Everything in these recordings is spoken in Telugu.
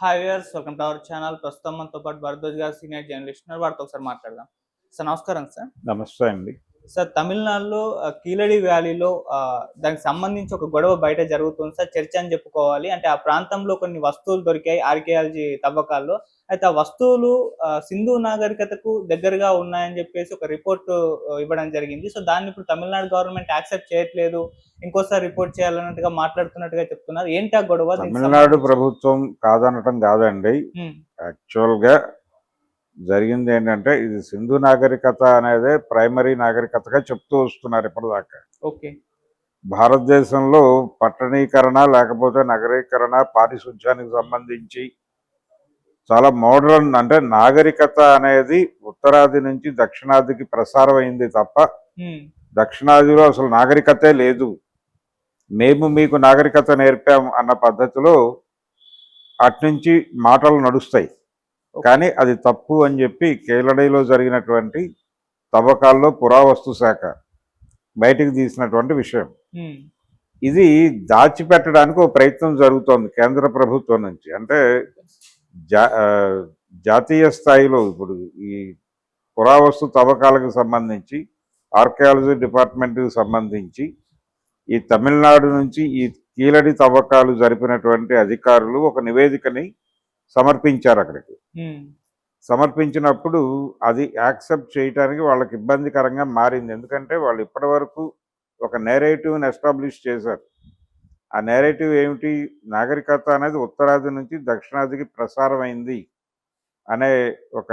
Hi viewers welcome to our channel ప్రస్తుతం మనతో పాటు భరద్వాజ్ గారు సీనియర్ జర్నలిస్ట్ ఉన్నారు. వారితో ఒకసారి మాట్లాడదాం. సార్ నమస్కారం సార్. నమస్తే అండి. సార్ తమిళనాడులో కీలడి వ్యాలీలో దానికి సంబంధించి ఒక గొడవ బయట జరుగుతుంది సార్. చర్చ అని చెప్పుకోవాలి. అంటే ఆ ప్రాంతంలో కొన్ని వస్తువులు దొరికాయి. ఆర్కియాలజీ తవ్వకాల్లో. అయితే ఆ వస్తువులు సింధు నాగరికతకు దగ్గరగా ఉన్నాయని చెప్పేసి ఒక రిపోర్ట్ ఇవ్వడం జరిగింది. సో దాన్ని ఇప్పుడు తమిళనాడు గవర్నమెంట్ యాక్సెప్ట్ చేయట్లేదు. ఇంకోసారి రిపోర్ట్ చేయాలన్నట్టుగా మాట్లాడుతున్నట్టుగా చెప్తున్నారు. ఏంటి ఆ గొడవ? తమిళనాడు? ప్రభుత్వం కాదనటం కాదండి. ఉమ్, యాక్చువల్గా జరిగింది ఏంటంటే ఇది సింధు నాగరికత అనేదే ప్రైమరీ నాగరికతగా చెప్తూ వస్తున్నారు ఇప్పటిదాకా. ఓకే. భారతదేశంలో పట్టణీకరణ లేకపోతే నగరీకరణ పారిశుధ్యానికి సంబంధించి చాలా మోడర్న్ అంటే నాగరికత అనేది ఉత్తరాది నుంచి దక్షిణాదికి ప్రసారం అయింది తప్ప దక్షిణాదిలో అసలు నాగరికతే లేదు. మేము మీకు నాగరికత నేర్పాం అన్న పద్ధతిలో అట్నుంచి మాటలు నడుస్తాయి. కానీ అది తప్పు అని చెప్పి కేలడైలో జరిగినటువంటి తవ్వకాల్లో పురావస్తు శాఖ బయటికి తీసినటువంటి విషయం. ఇది దాచిపెట్టడానికి ఒక ప్రయత్నం జరుగుతోంది కేంద్ర ప్రభుత్వం నుంచి. అంటే జా జాతీయ స్థాయిలో ఇప్పుడు ఈ పురావస్తు తవ్వకాలకు సంబంధించి ఆర్కియాలజీ డిపార్ట్మెంట్కి సంబంధించి ఈ తమిళనాడు నుంచి ఈ కీలడి తవ్వకాలు జరిపినటువంటి అధికారులు ఒక నివేదికని సమర్పించారు అక్కడికి. సమర్పించినప్పుడు అది యాక్సెప్ట్ చేయడానికి వాళ్ళకి ఇబ్బందికరంగా మారింది. ఎందుకంటే వాళ్ళు ఇప్పటివరకు ఒక నేరేటివ్ని ఎస్టాబ్లిష్ చేశారు. ఆ నేరేటివ్ ఏమిటి? నాగరికత అనేది ఉత్తరాది నుంచి దక్షిణాదికి ప్రసారం అయింది అనే ఒక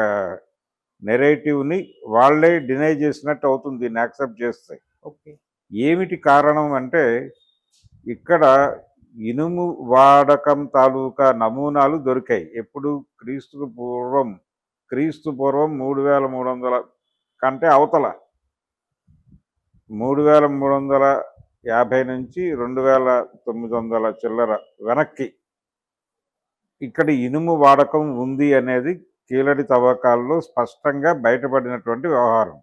నెరేటివ్ని వాళ్ళే డినై చేసినట్టు అవుతుంది దీన్ని యాక్సెప్ట్ చేస్తే. ఓకే. ఏమిటి కారణం అంటే ఇక్కడ ఇనుము వాడకం తాలూకా నమూనాలు దొరికాయి. ఎప్పుడు? క్రీస్తుకు పూర్వం. క్రీస్తు పూర్వం మూడు వేల మూడు వందల కంటే అవతల. మూడు వేల మూడు వందల యాభై నుంచి రెండు వేల తొమ్మిది వందల చిల్లర వెనక్కి. ఇక్కడ ఇనుము వాడకం ఉంది అనేది కీలడి తవ్వకాల్లో స్పష్టంగా బయటపడినటువంటి వ్యవహారం.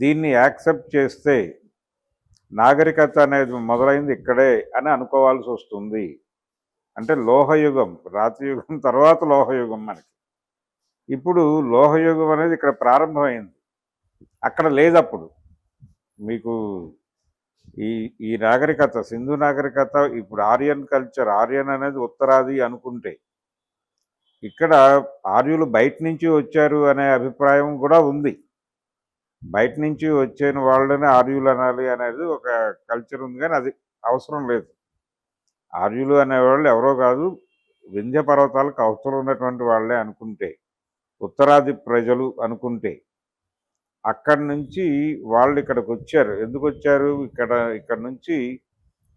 దీన్ని యాక్సెప్ట్ చేస్తే నాగరికత అనేది మొదలైంది ఇక్కడే అని అనుకోవాల్సి వస్తుంది. అంటే లోహయుగం రాతియుగం తర్వాత లోహయుగం మనకి. ఇప్పుడు లోహయుగం అనేది ఇక్కడ ప్రారంభమైంది. అక్కడ లేదు అప్పుడు మీకు ఈ ఈ నాగరికత సింధు నాగరికత ఇప్పుడు ఆర్యన్ కల్చర్ ఆర్యన్ అనేది ఉత్తరాది అనుకుంటే ఇక్కడ ఆర్యులు బయట నుంచి వచ్చారు అనే అభిప్రాయం కూడా ఉంది. బయట నుంచి వచ్చిన వాళ్ళని ఆర్యులు అనాలి అనేది ఒక కల్చర్ ఉంది కానీ అది అవసరం లేదు. ఆర్యులు అనేవాళ్ళు ఎవరో కాదు వింధ్య పర్వతాలకు అవసరం ఉన్నటువంటి వాళ్ళే అనుకుంటే ఉత్తరాది ప్రజలు అనుకుంటే అక్కడి నుంచి వాళ్ళు ఇక్కడికి వచ్చారు. ఎందుకు వచ్చారు? ఇక్కడ ఇక్కడ నుంచి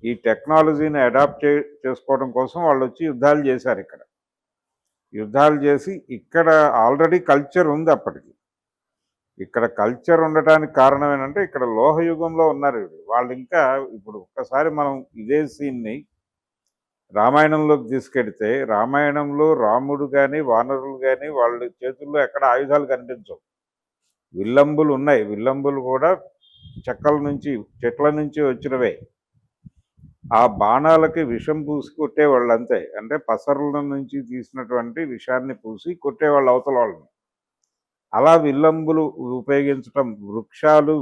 ఈ టెక్నాలజీని అడాప్ట్ చే చేసుకోవడం కోసం వాళ్ళు వచ్చి యుద్ధాలు చేశారు ఇక్కడ. యుద్ధాలు చేసి ఇక్కడ ఆల్రెడీ కల్చర్ ఉంది అప్పటికి. ఇక్కడ కల్చర్ ఉండటానికి కారణం ఏంటంటే ఇక్కడ లోహయుగంలో ఉన్నారు వాళ్ళు. ఇంకా ఇప్పుడు ఒక్కసారి మనం ఇదే సీన్ని రామాయణంలోకి తీసుకెడితే రామాయణంలో రాముడు కానీ వానరులు కానీ వాళ్ళ చేతుల్లో ఎక్కడ ఆయుధాలు కనిపించవు. విల్లంబులు ఉన్నాయి. విల్లంబులు కూడా చెక్కల నుంచి చెట్ల నుంచి వచ్చినవే. ఆ బాణాలకి విషం పూసి కొట్టేవాళ్ళు అంతే అంటే పసరుల నుంచి తీసినటువంటి విషాన్ని పూసి కొట్టేవాళ్ళు అవతల వాళ్ళని. అలా విల్లంబులు ఉపయోగించటం వృక్షాలు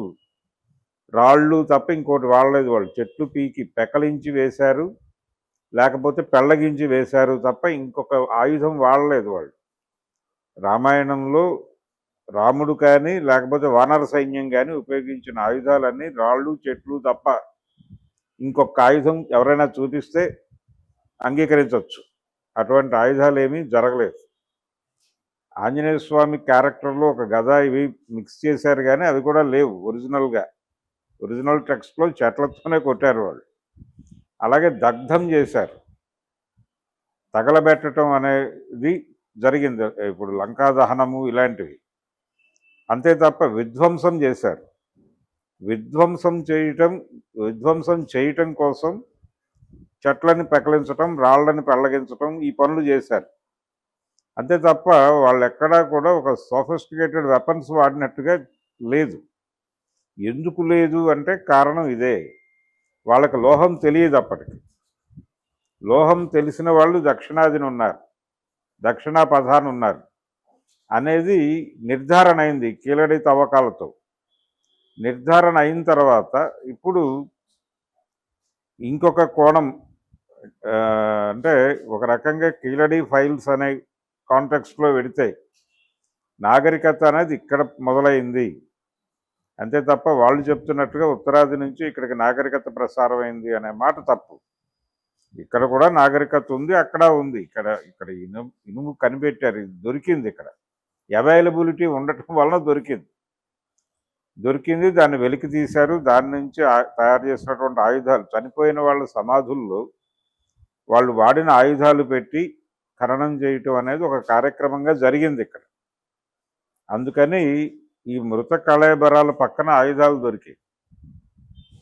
రాళ్ళు తప్ప ఇంకోటి వాడలేదు వాళ్ళు. చెట్లు పీకి పెకలించి వేశారు. లేకపోతే పెళ్ళగించి వేశారు తప్ప ఇంకొక ఆయుధం వాడలేదు వాళ్ళు. రామాయణంలో రాముడు కానీ లేకపోతే వానర సైన్యం కానీ ఉపయోగించిన ఆయుధాలన్నీ రాళ్ళు చెట్లు తప్ప ఇంకొక ఆయుధం ఎవరైనా చూపిస్తే అంగీకరించవచ్చు. అటువంటి ఆయుధాలు ఏమీ జరగలేదు. ఆంజనేయ స్వామి క్యారెక్టర్లో ఒక గద ఇవి మిక్స్ చేశారు కానీ అవి కూడా లేవు ఒరిజినల్గా. ఒరిజినల్ టెక్స్ట్లో చెట్లతోనే కొట్టారు వాళ్ళు. అలాగే దగ్ధం చేశారు. తగలబెట్టడం అనేది జరిగింది. ఇప్పుడు లంకా దహనము ఇలాంటివి. అంతే తప్ప విధ్వంసం చేశారు. విధ్వంసం చేయటం విధ్వంసం చేయటం కోసం చెట్లని పెకలించటం రాళ్ళని పెళ్ళగించటం ఈ పనులు చేశారు. అంతే తప్ప వాళ్ళు ఎక్కడా కూడా ఒక సోఫిస్టికేటెడ్ వెపన్స్ వాడినట్టుగా లేదు. ఎందుకు లేదు అంటే కారణం ఇదే. వాళ్ళకి లోహం తెలియదు అప్పటికి. లోహం తెలిసిన వాళ్ళు దక్షిణాదిని ఉన్నారు. దక్షిణా ప్రధాని ఉన్నారు అనేది నిర్ధారణ అయింది కీలడి తవ్వకాలతో. నిర్ధారణ అయిన తర్వాత ఇప్పుడు ఇంకొక కోణం అంటే ఒక రకంగా కీలడి ఫైల్స్ అనే కాంటెక్స్ట్లో పెడితే నాగరికత అనేది ఇక్కడ మొదలైంది. అంతే తప్ప వాళ్ళు చెప్తున్నట్టుగా ఉత్తరాది నుంచి ఇక్కడికి నాగరికత ప్రసారం అయింది అనే మాట తప్పు. ఇక్కడ కూడా నాగరికత ఉంది అక్కడ ఉంది. ఇక్కడ ఇక్కడ ఇనుము ఇనుము కనిపెట్టారు ఇది దొరికింది ఇక్కడ. అవైలబిలిటీ ఉండటం వలన దొరికింది. దొరికింది దాన్ని వెలికి తీశారు దాని నుంచి తయారు చేసినటువంటి ఆయుధాలు చనిపోయిన వాళ్ళ సమాధుల్లో వాళ్ళు వాడిన ఆయుధాలు పెట్టి ఖననం చేయటం అనేది ఒక కార్యక్రమంగా జరిగింది ఇక్కడ. అందుకని ఈ మృత కళేబరాల పక్కన ఆయుధాలు దొరికాయి.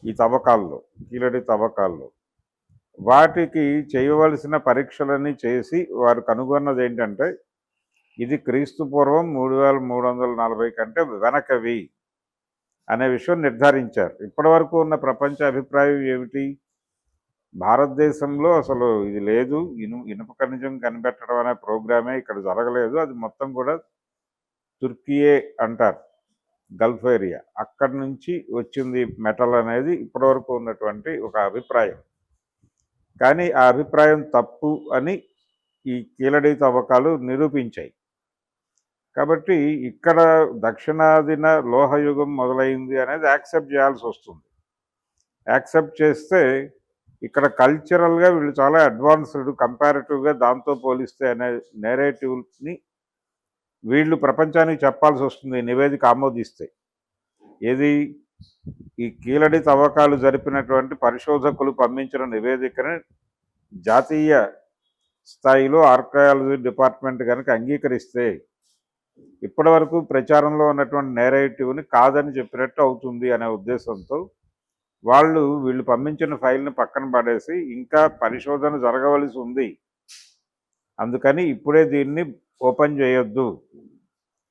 ఈ తవ్వకాల్లో కీలడి తవ్వకాల్లో. వాటికి చేయవలసిన పరీక్షలన్నీ చేసి వారు కనుగొన్నది ఏంటంటే ఇది క్రీస్తు పూర్వం మూడు వేల మూడు వందల నలభై కంటే వెనకవి అనే విషయం నిర్ధారించారు. ఇప్పటివరకు ఉన్న ప్రపంచ అభిప్రాయం ఏమిటి? భారతదేశంలో అసలు ఇది లేదు. ఇను ఇనుప ఖనిజం కనిపెట్టడం అనే ప్రోగ్రామే ఇక్కడ జరగలేదు. అది మొత్తం కూడా తుర్కియే అంటారు. Gulf area. అక్కడి నుంచి వచ్చింది మెటల్ అనేది ఇప్పటివరకు ఉన్నటువంటి ఒక అభిప్రాయం. కానీ ఆ అభిప్రాయం తప్పు అని ఈ కీలడి తవ్వకాలు నిరూపించాయి. కాబట్టి ఇక్కడ దక్షిణాదిన లోహయుగం మొదలైంది అనేది యాక్సెప్ట్ చేయాల్సి వస్తుంది. యాక్సెప్ట్ చేస్తే ఇక్కడ కల్చరల్గా వీళ్ళు చాలా అడ్వాన్స్డ్ కంపారిటివ్గా దాంతో పోలిస్తే అనే నేరేటివ్ని వీళ్ళు ప్రపంచానికి చెప్పాల్సి వస్తుంది నివేదిక ఆమోదిస్తే. ఏది ఈ కీలడి తవ్వకాలు జరిపినటువంటి పరిశోధకులు పంపించిన నివేదికని జాతీయ స్థాయిలో ఆర్కయాలజీ డిపార్ట్మెంట్ కనుక అంగీకరిస్తే ఇప్పటివరకు ప్రచారంలో ఉన్నటువంటి నేరేటివ్ని కాదని చెప్పినట్టు అవుతుంది అనే ఉద్దేశంతో వాళ్ళు వీళ్ళు పంపించిన ఫైల్ని పక్కన పడేసి ఇంకా పరిశోధన జరగవలసి ఉంది. అందుకని ఇప్పుడే దీన్ని ఓపెన్ చేయొద్దు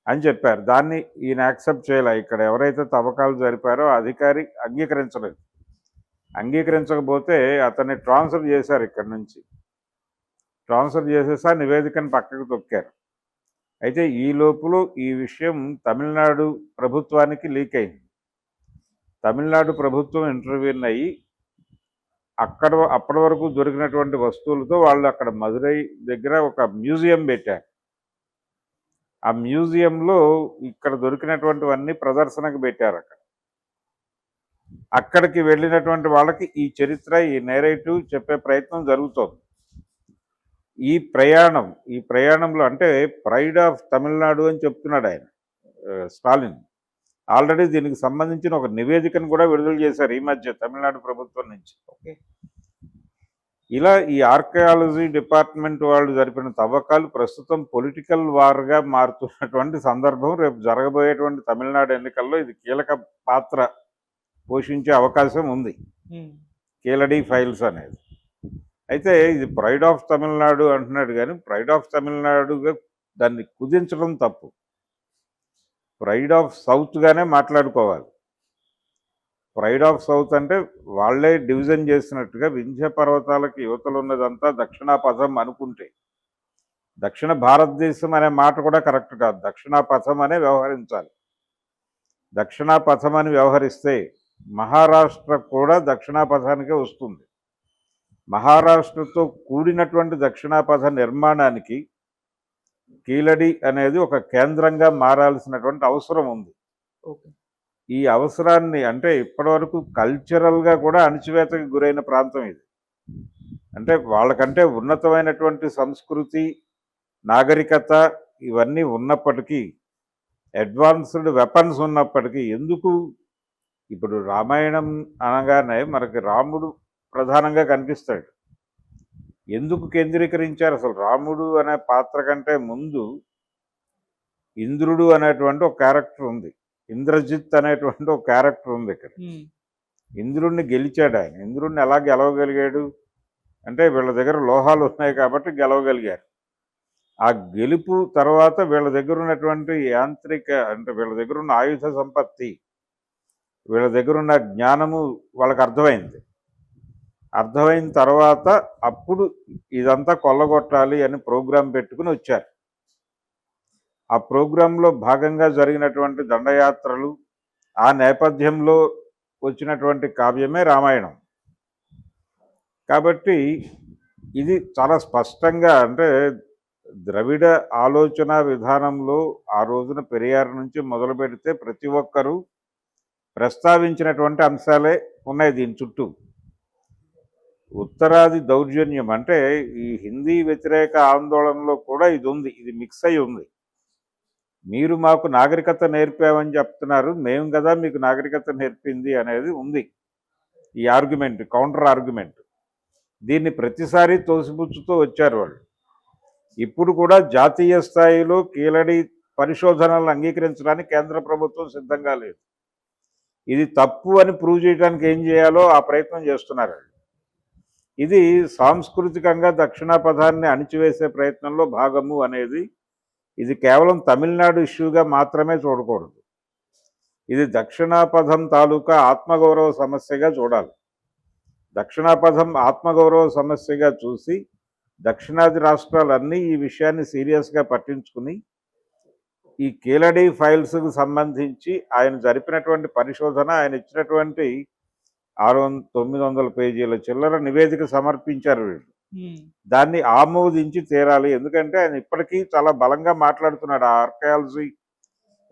అని చెప్పారు. దాన్ని ఈయన యాక్సెప్ట్ చేయలే. ఇక్కడ ఎవరైతే తవ్వకాలు జరిపారో అధికారి అంగీకరించలేదు. అంగీకరించకపోతే అతన్ని ట్రాన్స్ఫర్ చేశారు ఇక్కడ నుంచి. ట్రాన్స్ఫర్ చేసేసా నివేదికను పక్కకు తొక్కారు. అయితే ఈ లోపులో ఈ విషయం తమిళనాడు ప్రభుత్వానికి లీక్ అయింది. తమిళనాడు ప్రభుత్వం ఇంటర్వ్యూన్ అయ్యి అక్కడ అప్పటి వరకు దొరికినటువంటి వస్తువులతో వాళ్ళు అక్కడ మదురై దగ్గర ఒక మ్యూజియం పెట్టారు. ఆ మ్యూజియంలో ఇక్కడ దొరికినటువంటివన్నీ ప్రదర్శనకు పెట్టారు అక్కడ. అక్కడికి వెళ్ళినటువంటి వాళ్ళకి ఈ చరిత్ర ఈ నేరేటివ్ చెప్పే ప్రయత్నం జరుగుతోంది. ఈ ప్రయాణం ఈ ప్రయాణంలో అంటే ప్రైడ్ ఆఫ్ తమిళనాడు అని చెప్తున్నాడు ఆయన స్టాలిన్. ఆల్రెడీ దీనికి సంబంధించిన ఒక నివేదికను కూడా విడుదల చేశారు ఈ మధ్య తమిళనాడు ప్రభుత్వం నుంచి. ఓకే. ఇలా ఈ ఆర్కయాలజీ డిపార్ట్మెంట్ వాళ్ళు జరిపిన తవ్వకాలు ప్రస్తుతం పొలిటికల్ వార్గా మారుతున్నటువంటి సందర్భం రేపు జరగబోయేటువంటి తమిళనాడు ఎన్నికల్లో ఇది కీలక పాత్ర పోషించే అవకాశం ఉంది. కేలడి ఫైల్స్ అనేది. అయితే ఇది ప్రైడ్ ఆఫ్ తమిళనాడు అంటున్నాడు కానీ ప్రైడ్ ఆఫ్ తమిళనాడుగా దాన్ని కుదించడం తప్పు. ప్రైడ్ ఆఫ్ సౌత్గానే మాట్లాడుకోవాలి. ప్రైడ్ ఆఫ్ సౌత్ అంటే వాళ్ళే డివిజన్ చేసినట్టుగా వింధ్య పర్వతాలకి యువతలు ఉన్నదంతా దక్షిణా పథం అనుకుంటే. దక్షిణ భారతదేశం అనే మాట కూడా కరెక్ట్ కాదు. దక్షిణా పథం అనే వ్యవహరించాలి. దక్షిణా పథం అని వ్యవహరిస్తే మహారాష్ట్ర కూడా దక్షిణాపథానికే వస్తుంది. మహారాష్ట్రతో కూడినటువంటి దక్షిణాపథ నిర్మాణానికి కీలడి అనేది ఒక కేంద్రంగా మారాల్సినటువంటి అవసరం ఉంది. ఈ అవసరాన్ని అంటే ఇప్పటివరకు కల్చరల్గా కూడా అణచివేతకు గురైన ప్రాంతం ఇది. అంటే వాళ్ళకంటే ఉన్నతమైనటువంటి సంస్కృతి నాగరికత ఇవన్నీ ఉన్నప్పటికీ అడ్వాన్స్డ్ వెపన్స్ ఉన్నప్పటికీ ఎందుకు ఇప్పుడు రామాయణం అనగానే మనకి రాముడు ప్రధానంగా కనిపిస్తాడు. ఎందుకు కేంద్రీకరించారు? అసలు రాముడు అనే పాత్ర కంటే ముందు ఇంద్రుడు అనేటువంటి ఒక క్యారెక్టర్ ఉంది. ఇంద్రజిత్ అనేటువంటి ఒక క్యారెక్టర్ ఉంది ఇక్కడ. ఇంద్రుణ్ణి గెలిచాడు ఆయన. ఇంద్రుణ్ణి ఎలా గెలవగలిగాడు? అంటే వీళ్ళ దగ్గర లోహాలు ఉన్నాయి కాబట్టి గెలవగలిగారు. ఆ గెలుపు తర్వాత వీళ్ళ దగ్గర ఉన్నటువంటి యాంత్రిక అంటే వీళ్ళ దగ్గర ఉన్న ఆయుధ సంపత్తి వీళ్ళ దగ్గర ఉన్న జ్ఞానము వాళ్ళకి అర్థమైంది. అర్థమైన తర్వాత అప్పుడు ఇదంతా కొల్లగొట్టాలి అని ప్రోగ్రాం పెట్టుకుని వచ్చారు. ఆ ప్రోగ్రాంలో భాగంగా జరిగినటువంటి దండయాత్రలు ఆ నేపథ్యంలో వచ్చినటువంటి కావ్యమే రామాయణం. కాబట్టి ఇది చాలా స్పష్టంగా అంటే ద్రవిడ ఆలోచన విధానంలో ఆ రోజున పెరియార్ నుంచి మొదలు పెడితే ప్రతి ఒక్కరూ ప్రస్తావించినటువంటి అంశాలే ఉన్నాయి దీని చుట్టూ. ఉత్తరాది దౌర్జన్యం అంటే ఈ హిందీ వ్యతిరేక ఆందోళనలో కూడా ఇది ఉంది ఇది మిక్స్ అయి ఉంది. మీరు మాకు నాగరికత నేర్పామని చెప్తున్నారు మేము కదా మీకు నాగరికత నేర్పింది అనేది ఉంది. ఈ ఆర్గ్యుమెంట్ కౌంటర్ ఆర్గ్యుమెంట్ దీన్ని ప్రతిసారి తోసిపుచ్చుతూ వచ్చారు వాళ్ళు. ఇప్పుడు కూడా జాతీయ స్థాయిలో కీలడి పరిశోధనలను అంగీకరించడానికి కేంద్ర ప్రభుత్వం సిద్ధంగా లేదు. ఇది తప్పు అని ప్రూవ్ చేయడానికి ఏం చేయాలో ఆ ప్రయత్నం చేస్తున్నారు ఇది సాంస్కృతికంగా దక్షిణాపథాన్ని అణిచివేసే ప్రయత్నంలో భాగము అనేది ఇది కేవలం తమిళనాడు ఇష్యూగా మాత్రమే చూడకూడదు. ఇది దక్షిణాపథం తాలూకా ఆత్మగౌరవ సమస్యగా చూడాలి. దక్షిణాపథం ఆత్మగౌరవ సమస్యగా చూసి దక్షిణాది రాష్ట్రాలన్నీ ఈ విషయాన్ని సీరియస్గా పట్టించుకుని ఈ కీలడీ ఫైల్స్కు సంబంధించి ఆయన జరిపినటువంటి పరిశోధన ఆయన ఇచ్చినటువంటి ఆరు వంద తొమ్మిది వందల పేజీల చిల్లర నివేదిక సమర్పించారు వీళ్ళు. దాన్ని ఆమోదించి తీరాలి. ఎందుకంటే ఆయన ఇప్పటికీ చాలా బలంగా మాట్లాడుతున్నాడు. ఆ ఆర్కయాలజీ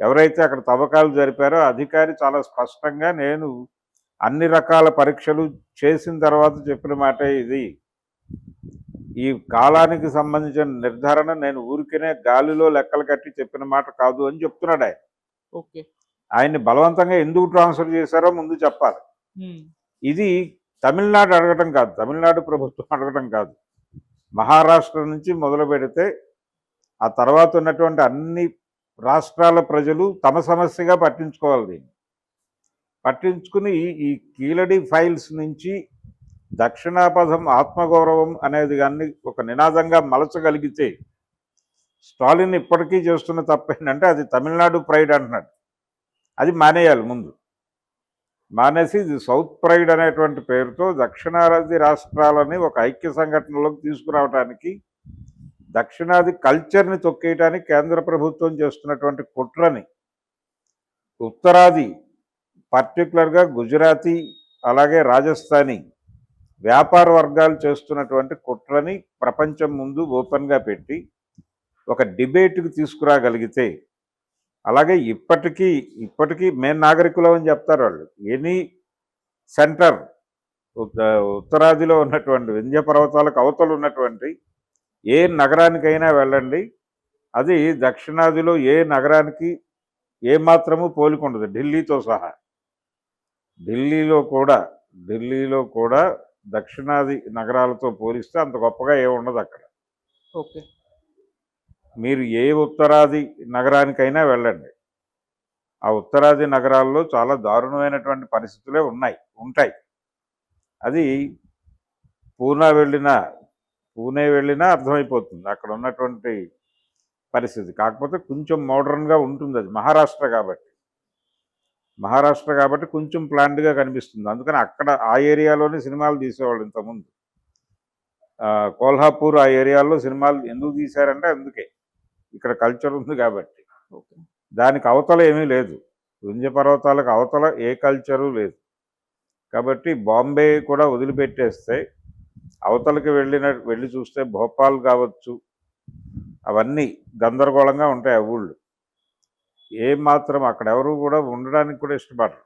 ఎవరైతే అక్కడ తవ్వకాలు జరిపారో అధికారి చాలా స్పష్టంగా నేను అన్ని రకాల పరీక్షలు చేసిన తర్వాత చెప్పిన మాట ఇది. ఈ కాలానికి సంబంధించిన నిర్ధారణ నేను ఊరికనే గాలిలో లెక్కలు కట్టి చెప్పిన మాట కాదు అని చెప్తున్నాడు ఆయన. ఆయన్ని బలవంతంగా ఎందుకు ట్రాన్స్ఫర్ చేశారో ముందు చెప్పాలి. ఇది తమిళనాడు అడగటం కాదు. తమిళనాడు ప్రభుత్వం అడగటం కాదు. మహారాష్ట్ర నుంచి మొదలు పెడితే ఆ తర్వాత ఉన్నటువంటి అన్ని రాష్ట్రాల ప్రజలు తమ సమస్యగా పట్టించుకోవాలి దీన్ని. పట్టించుకుని ఈ కీలడి ఫైల్స్ నుంచి దక్షిణాపథం ఆత్మగౌరవం అనేది కానీ ఒక నినాదంగా మలచగలిగితే స్టాలిన్ ఇప్పటికీ చేస్తున్న తప్పేంటంటే అది తమిళనాడు ప్రైడ్ అంటున్నాడు. అది మానేయాలి ముందు. మానేసి ఇది సౌత్ ప్రైడ్ అనేటువంటి పేరుతో దక్షిణాది రాష్ట్రాలని ఒక ఐక్య సంఘటనలోకి తీసుకురావడానికి దక్షిణాది కల్చర్ని తొక్కేయడానికి కేంద్ర ప్రభుత్వం చేస్తున్నటువంటి కుట్రని ఉత్తరాది పర్టికులర్గా గుజరాతీ అలాగే రాజస్థానీ వ్యాపార వర్గాలు చేస్తున్నటువంటి కుట్రని ప్రపంచం ముందు ఓపెన్గా పెట్టి ఒక డిబేట్కి తీసుకురాగలిగితే అలాగే ఇప్పటికీ ఇప్పటికీ మేము నాగరికులం అని చెప్తారు వాళ్ళు? ఎనీ సెంటర్ ఉత్త- ఉత్తరాదిలో ఉన్నటువంటి వింధ్య పర్వతాలకు అవతలు ఉన్నటువంటి ఏ నగరానికైనా వెళ్ళండి. అది దక్షిణాదిలో ఏ నగరానికి ఏమాత్రము పోలికుండదు. ఢిల్లీతో సహా. ఢిల్లీలో కూడా ఢిల్లీలో కూడా దక్షిణాది నగరాలతో పోలిస్తే అంత గొప్పగా ఏముండదు అక్కడ. ఓకే. మీరు ఏ ఉత్తరాది నగరానికైనా వెళ్ళండి. ఆ ఉత్తరాది నగరాల్లో చాలా దారుణమైనటువంటి పరిస్థితులే ఉన్నాయి ఉంటాయి. అది పూనా వెళ్ళినా పూణే వెళ్ళినా అర్థమైపోతుంది. అక్కడ ఉన్నటువంటి పరిస్థితి. కాకపోతే కొంచెం మోడర్న్గా ఉంటుంది అది మహారాష్ట్ర కాబట్టి. మహారాష్ట్ర కాబట్టి కొంచెం ప్లాంట్గా కనిపిస్తుంది. అందుకని అక్కడ ఆ ఏరియాలోనే సినిమాలు తీసేవాళ్ళు ఇంతకుముందు. కోల్హాపూర్ ఆ ఏరియాలో సినిమాలు ఎందుకు తీశారంటే అందుకే. ఇక్కడ కల్చర్ ఉంది కాబట్టి. దానికి అవతల ఏమీ లేదు. వింధ్య పర్వతాలకు అవతల ఏ కల్చరు లేదు. కాబట్టి బాంబే కూడా వదిలిపెట్టేస్తే అవతలకి వెళ్ళిన వెళ్ళి చూస్తే భోపాల్ కావచ్చు అవన్నీ గందరగోళంగా ఉంటాయి ఆ ఊళ్ళు. ఏం మాత్రం అక్కడ ఎవరు కూడా ఉండడానికి కూడా ఇష్టపడరు.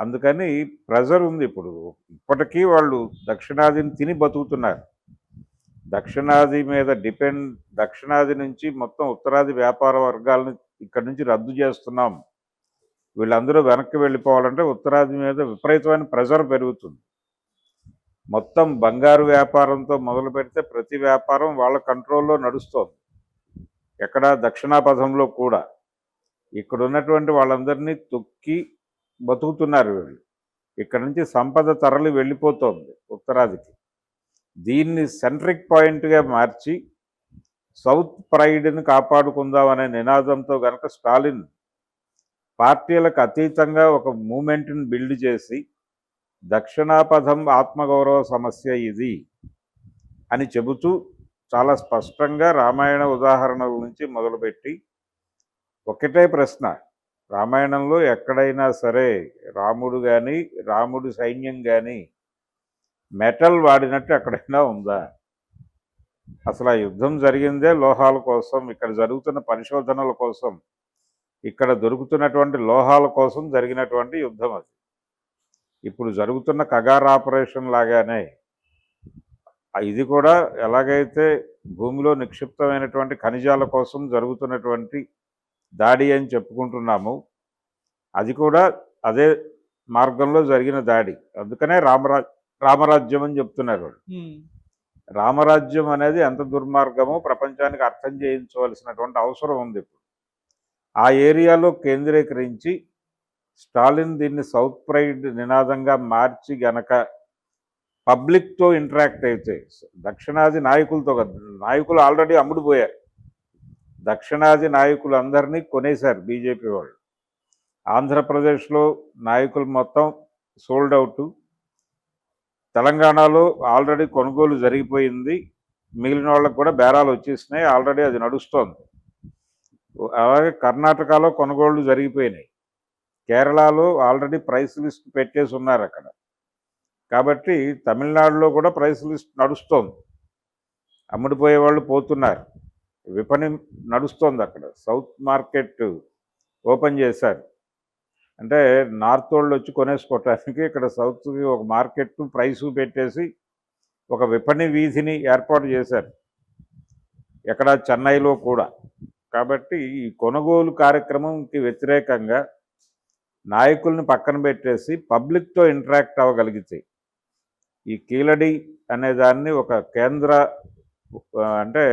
అందుకని ప్రెజర్ ఉంది ఇప్పుడు. ఇప్పటికీ వాళ్ళు దక్షిణాదిని తిని బతుకుతున్నారు. దక్షిణాది మీద డిపెండ్ దక్షిణాది నుంచి మొత్తం ఉత్తరాది వ్యాపార వర్గాలను ఇక్కడ నుంచి రద్దు చేస్తున్నాం. వీళ్ళందరూ వెనక్కి వెళ్ళిపోవాలంటే ఉత్తరాది మీద విపరీతమైన ప్రెజర్ పెరుగుతుంది. మొత్తం బంగారు వ్యాపారంతో మొదలు పెడితే ప్రతి వ్యాపారం వాళ్ళ కంట్రోల్లో నడుస్తోంది. ఎక్కడ దక్షిణాపథంలో కూడా. ఇక్కడ ఉన్నటువంటి వాళ్ళందరినీ తొక్కి బతుకుతున్నారు వీళ్ళు. ఇక్కడ నుంచి సంపద తరలి వెళ్ళిపోతోంది ఉత్తరాదికి. దీన్ని సెంట్రిక్ పాయింట్గా మార్చి సౌత్ ప్రైడ్ని కాపాడుకుందాం అనే నినాదంతో గనక స్టాలిన్ పార్టీలకు అతీతంగా ఒక మూమెంట్ని బిల్డ్ చేసి దక్షిణాపథం ఆత్మగౌరవ సమస్య ఇది అని చెబుతూ చాలా స్పష్టంగా రామాయణ ఉదాహరణల నుంచి మొదలుపెట్టి ఒకటే ప్రశ్న. రామాయణంలో ఎక్కడైనా సరే రాముడు కానీ రాముడు సైన్యం కానీ మెటల్ వాడినట్టు ఎక్కడైనా ఉందా? అసలు ఆ యుద్ధం జరిగిందే లోహాల కోసం ఇక్కడ జరుగుతున్న పరిశోధనల కోసం ఇక్కడ దొరుకుతున్నటువంటి లోహాల కోసం జరిగినటువంటి యుద్ధం అది. ఇప్పుడు జరుగుతున్న కగార్ ఆపరేషన్ లాగానే ఇది కూడా ఎలాగైతే భూమిలో నిక్షిప్తమైనటువంటి ఖనిజాల కోసం జరుగుతున్నటువంటి దాడి అని చెప్పుకుంటున్నాము అది కూడా అదే మార్గంలో జరిగిన దాడి. అందుకనే రామరాజ్ రామరాజ్యం అని చెప్తున్నారు వాళ్ళు. రామరాజ్యం అనేది ఎంత దుర్మార్గమో ప్రపంచానికి అర్థం చేయించవలసినటువంటి అవసరం ఉంది ఇప్పుడు. ఆ ఏరియాలో కేంద్రీకరించి స్టాలిన్ దీన్ని సౌత్ ప్రైడ్ నినాదంగా మార్చి గనక పబ్లిక్తో ఇంటరాక్ట్ అయితే దక్షిణాది నాయకులతో నాయకులు ఆల్రెడీ అమ్ముడుపోయారు. దక్షిణాది నాయకులు అందరినీ కొనేశారు బీజేపీ వాళ్ళు. ఆంధ్రప్రదేశ్లో నాయకులు మొత్తం సోల్డ్ అవుట్ తెలంగాణలో ఆల్రెడీ కొనుగోలు జరిగిపోయింది. మిగిలిన వాళ్ళకి కూడా బేరాలు వచ్చేసినాయి. ఆల్రెడీ అది నడుస్తోంది. అలాగే కర్ణాటకలో కొనుగోళ్ళు జరిగిపోయినాయి. కేరళలో ఆల్రెడీ ప్రైస్ లిస్ట్ పెట్టేసి ఉన్నారు అక్కడ. కాబట్టి తమిళనాడులో కూడా ప్రైస్ లిస్ట్ నడుస్తోంది. అమ్ముడిపోయే వాళ్ళు పోతున్నారు. విపణి నడుస్తోంది అక్కడ. సౌత్ మార్కెట్ ఓపెన్ చేశారు. అంటే నార్త్ వాళ్ళు వచ్చి కొనేసుకోవటానికి ఇక్కడ సౌత్కి ఒక మార్కెట్ ప్రైస్ పెట్టేసి ఒక విపణి వీధిని ఏర్పాటు చేశారు. ఎక్కడ? చెన్నైలో కూడా. కాబట్టి ఈ కొనుగోలు కార్యక్రమంకి వ్యతిరేకంగా నాయకుల్ని పక్కన పెట్టేసి పబ్లిక్తో ఇంటరాక్ట్ అవ్వగలిగితే ఈ కీలడి అనే దాన్ని ఒక కేంద్ర అంటే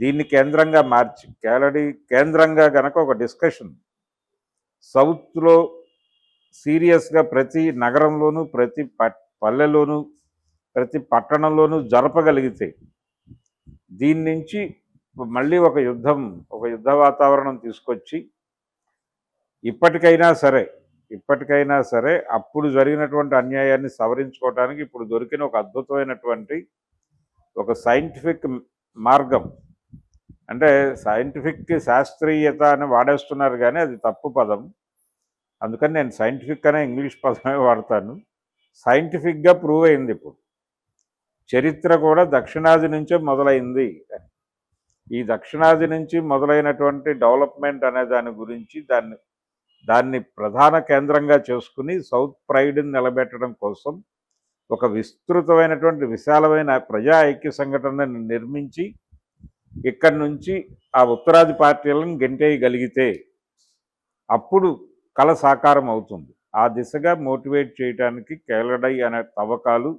దీన్ని కేంద్రంగా మార్చి కేలడి కేంద్రంగా గనక ఒక డిస్కషన్ సౌత్లో సీరియస్గా ప్రతి నగరంలోనూ ప్రతి పల్లెలోనూ ప్రతి పట్టణంలోనూ జరపగలిగితే దీని నుంచి మళ్ళీ ఒక యుద్ధం ఒక యుద్ధ వాతావరణం తీసుకొచ్చి ఇప్పటికైనా సరే ఇప్పటికైనా సరే అప్పుడు జరిగినటువంటి అన్యాయాన్ని సవరించుకోవడానికి ఇప్పుడు దొరికిన ఒక అద్భుతమైనటువంటి ఒక సైంటిఫిక్ మార్గం అంటే సైంటిఫిక్ శాస్త్రీయత అని వాడేస్తున్నారు కానీ అది తప్పు పదం. అందుకని నేను సైంటిఫిక్ అనే ఇంగ్లీష్ పదమే వాడతాను. సైంటిఫిక్గా ప్రూవ్ అయింది ఇప్పుడు. చరిత్ర కూడా దక్షిణాది నుంచే మొదలైంది ఈ దక్షిణాది నుంచి మొదలైనటువంటి డెవలప్మెంట్ అనే దాని గురించి దాన్ని దాన్ని ప్రధాన కేంద్రంగా చేసుకుని సౌత్ ప్రైడ్ని నిలబెట్టడం కోసం ఒక విస్తృతమైనటువంటి విశాలమైన ప్రజా ఐక్య సంఘటనని నిర్మించి ఇక్కడి నుంచి ఆ ఉత్తరాది పార్టీలను గెంటేయగలిగితే అప్పుడు కళ సాకారం అవుతుంది. ఆ దిశగా మోటివేట్ చేయడానికి కేలడై అనే తవ్వకాలు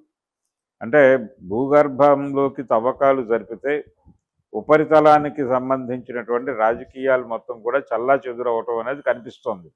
అంటే భూగర్భంలోకి తవ్వకాలు జరిపితే ఉపరితలానికి సంబంధించినటువంటి రాజకీయాలు మొత్తం కూడా చల్లా చెదురవటం అనేది కనిపిస్తోంది.